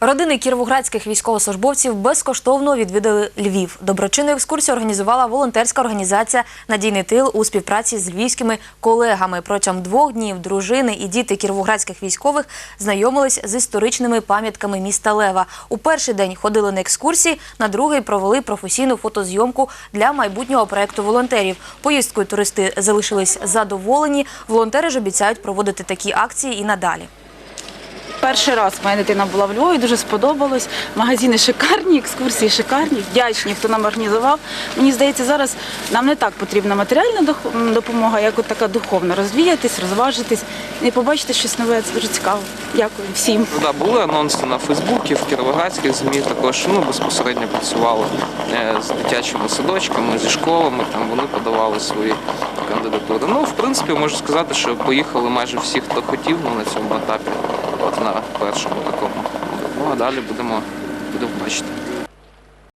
Родини кіровоградських військовослужбовців безкоштовно відвідали Львів. Доброчинну екскурсію організувала волонтерська організація Надійний тил у співпраці з львівськими колегами. Протягом двох днів дружини і діти кіровоградських військових знайомились з історичними пам'ятками міста Лева. У перший день ходили на екскурсії, на другий провели професійну фотозйомку для майбутнього проекту волонтерів. Поїздкою туристи залишились задоволені. Волонтери ж обіцяють проводити такі акції і надалі. Перший раз моя дитина була в Львові, дуже сподобалось. Магазини шикарні, екскурсії шикарні, вдячні, хто нам організував. Мені здається, зараз нам не так потрібна матеріальна допомога, як от така духовна. Розвіятись, розважитись і побачити щось нове. Це дуже цікаво. Дякую всім. Да, були анонси на Фейсбуці, в Кіровоградських ЗМІ також ну, безпосередньо працювали е, з дитячими садочками, зі школами, там вони подавали свої кандидатури. Ну, в принципі, можу сказати, що поїхали майже всі, хто хотів ну, на цьому етапі, на першому такому. Ну а далі будемо, будемо бачити.